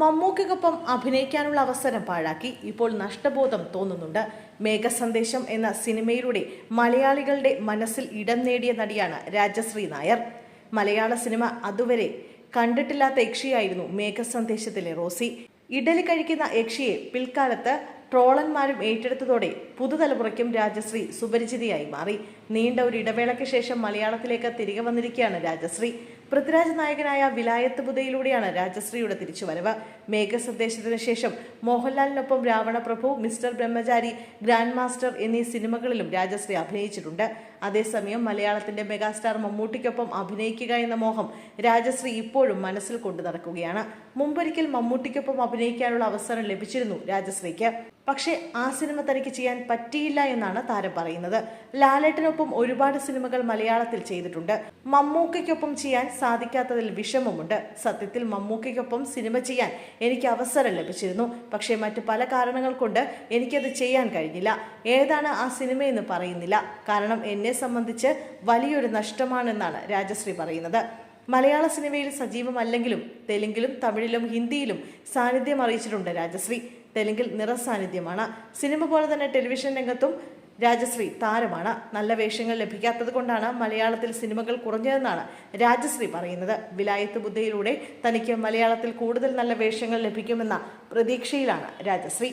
മമ്മൂക്കയ്ക്കൊപ്പം അഭിനയിക്കാനുള്ള അവസരം പാഴാക്കി. ഇപ്പോൾ നഷ്ടബോധം തോന്നുന്നുണ്ട്. മേഘസന്ദേശം എന്ന സിനിമയിലൂടെ മലയാളികളുടെ മനസ്സിൽ ഇടം നേടിയ നടിയാണ് രാജശ്രീ നായർ. മലയാള സിനിമ അതുവരെ കണ്ടിട്ടില്ലാത്ത യക്ഷിയായിരുന്നു മേഘസന്ദേശത്തിലെ റോസി. ഇഡലി കഴിക്കുന്ന യക്ഷിയെ പിൽക്കാലത്ത് ട്രോളന്മാരും ഏറ്റെടുത്തതോടെ പുതുതലമുറയ്ക്കും രാജശ്രീ സുപരിചിതയായി മാറി. നീണ്ട ഒരു ഇടവേളയ്ക്ക് ശേഷം മലയാളത്തിലേക്ക് തിരികെ വന്നിരിക്കുകയാണ് രാജശ്രീ. പൃഥ്വിരാജ് നായകനായ വിലായത്ത് ബുധയിലൂടെയാണ് രാജശ്രീയുടെ തിരിച്ചുവരവ്. മേഘ മേഘസന്ദേശത്തിന് ശേഷം മോഹൻലാലിനൊപ്പം Ravanaprabhu mister Brahmachari grand master എന്നീ സിനിമകളിലും രാജശ്രീ അഭിനയിച്ചിട്ടുണ്ട്. അതേസമയം മലയാളത്തിന്റെ മെഗാസ്റ്റാർ മമ്മൂട്ടിക്കൊപ്പം അഭിനയിക്കുക എന്ന മോഹം രാജശ്രീ ഇപ്പോഴും മനസ്സിൽ കൊണ്ടു നടക്കുകയാണ്. മുമ്പൊരിക്കൽ മമ്മൂട്ടിക്കൊപ്പം അഭിനയിക്കാനുള്ള അവസരം ലഭിച്ചിരുന്നു രാജശ്രീക്ക്. പക്ഷേ ആ സിനിമ തനിക്ക് ചെയ്യാൻ പറ്റിയില്ല എന്നാണ് താരം പറയുന്നത്. ലാലേട്ടനൊപ്പം ഒരുപാട് സിനിമകൾ മലയാളത്തിൽ ചെയ്തിട്ടുണ്ട്. മമ്മൂക്കയ്ക്കൊപ്പം ചെയ്യാൻ സാധിക്കാത്തതിൽ വിഷമമുണ്ട്. സത്യത്തിൽ മമ്മൂക്കയ്ക്കൊപ്പം സിനിമ ചെയ്യാൻ എനിക്ക് അവസരം ലഭിച്ചിരുന്നു. പക്ഷേ മറ്റു പല കാരണങ്ങൾ കൊണ്ട് എനിക്കത് ചെയ്യാൻ കഴിഞ്ഞില്ല. ഏതാണ് ആ സിനിമയെന്ന് പറയുന്നില്ല. കാരണം എന്നെ സംബന്ധിച്ച് വലിയൊരു നഷ്ടമാണെന്നാണ് രാജശ്രീ പറയുന്നത്. മലയാള സിനിമയിൽ സജീവമല്ലെങ്കിലും തെലുങ്കിലും തമിഴിലും ഹിന്ദിയിലും സാന്നിധ്യം അറിയിച്ചിട്ടുണ്ട് രാജശ്രീ. തെലുങ്കിൽ നിറസാന്നിധ്യമാണ് സിനിമ പോലെ തന്നെ ടെലിവിഷൻ രംഗത്തും രാജശ്രീ താരമാണ്. നല്ല വേഷങ്ങൾ ലഭിക്കാത്തത് കൊണ്ടാണ് മലയാളത്തിൽ സിനിമകൾ കുറഞ്ഞതെന്നാണ് രാജശ്രീ പറയുന്നത്. വിലായത്ത് ബുദ്ധയിലൂടെ തനിക്ക് മലയാളത്തിൽ കൂടുതൽ നല്ല വേഷങ്ങൾ ലഭിക്കുമെന്ന പ്രതീക്ഷയിലാണ് രാജശ്രീ.